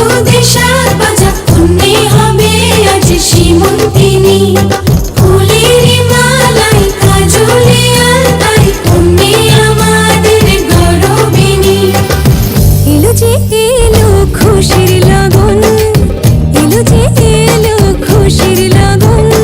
বন্ধু দেশাল বাজা পুণ্যে হবে আজ সীমন্তিনী ফুলের মালাই কাজলে আলতাই তুমি আমাদের গরবিনী। এলো যে খুশির লগন, এলো যে এলো খুশির লগন।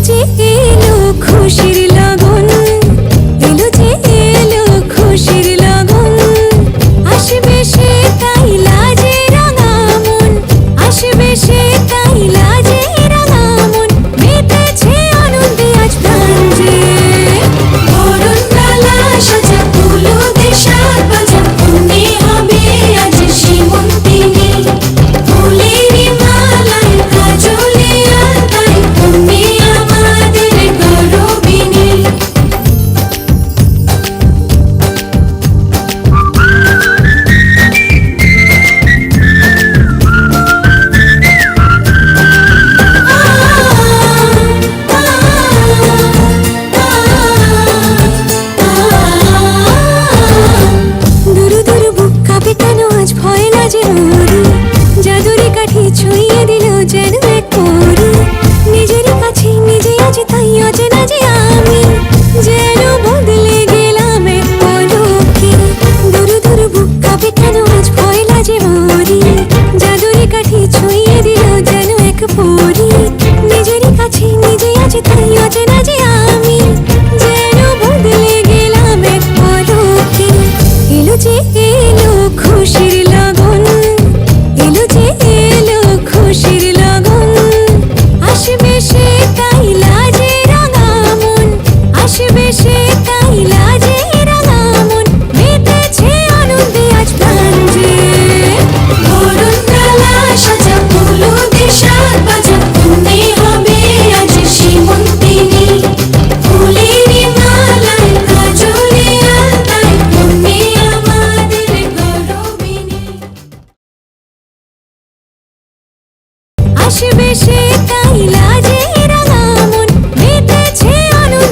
যে এলো খুশির লো ময়লা যে মরি, জাদুরি কাঠি ছুঁয়ে দিল যেন এক পরি। নিজেরই কাছে নিজে আজ তাই অচেনা যে আমি, যেন বদলে গেলাম এক পলকে এলো যে এলো খুশির আসবে সে তাই লাগে।